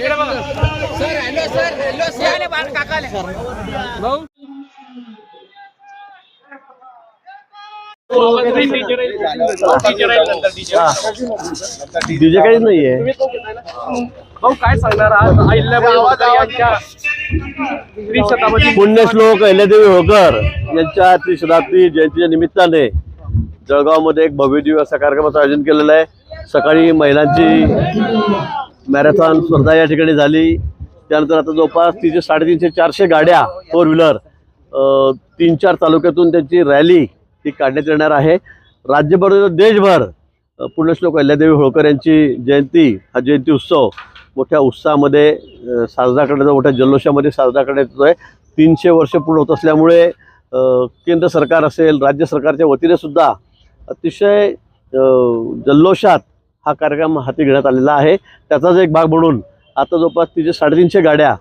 इकडे बघा. भाऊ. डीजे काहीच नाहीये. भाऊ काय सांगणार आज? अहिल्याबाई यांच्या त्रिशतावधी पुण्यश्लोक अहिल्यादेवी होळकर यांच्या त्रिशताब्दी जयंतीच्या निमित्ताने जळगावमध्ये एक भव्य दिव्य असा कार्यक्रमाचं आयोजन केलेलं आहे. सकाळी महिलांची मॅरेथॉन स्पर्धा या ठिकाणी झाली. त्यानंतर आता जवळपास तिचे साडेतीनशे चारशे गाड्या फोर व्हीलर तीन चार तालुक्यातून त्यांची रॅली ही काढण्यात येणार आहे. राज्यभर देशभर पुण्यश्लोक अहिल्यादेवी होळकर यांची जयंती हा जयंती उत्सव मोठ्या उत्साहामध्ये साजरा करण्याचा मोठ्या जल्लोषामध्ये साजरा करण्यात येतो आहे तीनशे वर्ष पूर्ण होत असल्यामुळे केंद्र सरकार असेल राज्य सरकारच्या वतीने सुद्धा अतिशय जल्लोषात हा कार्यक्रम हाती घेण्यात आलेला आहे. त्याचाच एक भाग म्हणून आता जवळपास तिचे साडेतीनशे गाड्या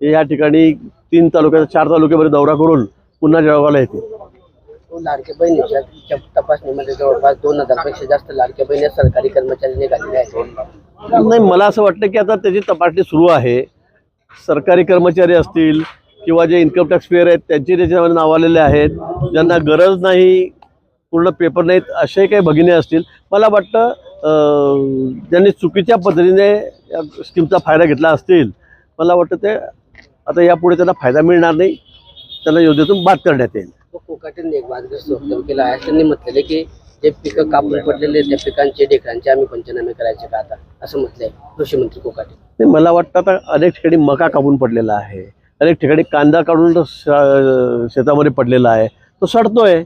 हे या ठिकाणी तीन तालुक्यात चार तालुक्यामध्ये दौरा करून पुन्हा जळगावला येतील. लाडक्या बहिणीच्या च्या तपासणीमध्ये जवळपास दोन हजारपेक्षा जास्त लाडक्या बहिणी सरकारी कर्मचारी निघालेले आहेत. नाही मला असं वाटतं की आता त्याची तपासणी सुरू आहे. सरकारी कर्मचारी असतील किंवा जे इन्कम टॅक्स पेअर आहेत त्यांचे त्याच्यामध्ये नाव आलेले आहेत. ज्यांना गरज नाही पूर्ण पेपर नाहीत असे काही भगिनी असतील. मला वाटतं ज्यांनी चुकीच्या पद्धतीने या स्कीमचा फायदा घेतला असतील मला वाटतं ते आता यापुढे त्यांना फायदा मिळणार नाही. त्यांना योजनेतून बाद करण्यात येईल. कोकाटेने एक वादग्रस्त वक्तव्य केलं आहे. त्यांनी म्हटलेले की जे पिकं कापून पडलेले त्या पिकांचे ढेकळांचे आम्ही पंचनामे करायचे का आता? असं म्हटलंय कृषी मंत्री कोकाटे नाही मला वाटतं आता अनेक ठिकाणी मका कापून पडलेला आहे. अनेक ठिकाणी कांदा काढून शेतामध्ये पडलेला आहे. तो सडतोय.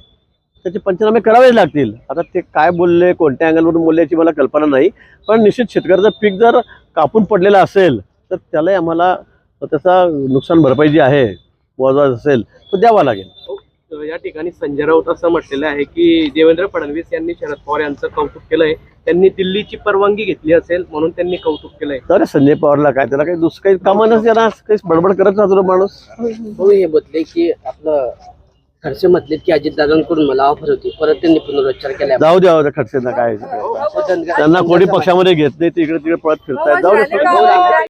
त्याचे पंचनामे करावेच लागतील आता ते काय बोलले कोणत्या अँगलवरून बोलले याची मला कल्पना नाही पण निश्चित शेतकऱ्याचं पीक जर कापून पडलेलं असेल तर त्यालाही आम्हाला त्याचा नुकसान भरपाई जी आहे मोजा असेल तो द्यावा लागेल या ठिकाणी संजय राऊत असं म्हटलेलं आहे की देवेंद्र फडणवीस यांनी शरद पवार यांचं कौतुक केलंय त्यांनी दिल्लीची परवानगी घेतली असेल म्हणून त्यांनी कौतुक केलंय तर संजय पवारला काय त्याला काही दुसरं काही कामं नसते ना काही बडबड करत राहतो माणूस हो हे बदले की आपलं खर्च म्हटलेत की अजितदादांकडून मला ऑफर होती. परत त्यांनी पुनरुच्चार केला. जाऊ द्या खडसेंना काय त्यांना कोणी पक्षामध्ये घेत नाही ते इकडे तिकडे पळत फिरतायत जाऊ दे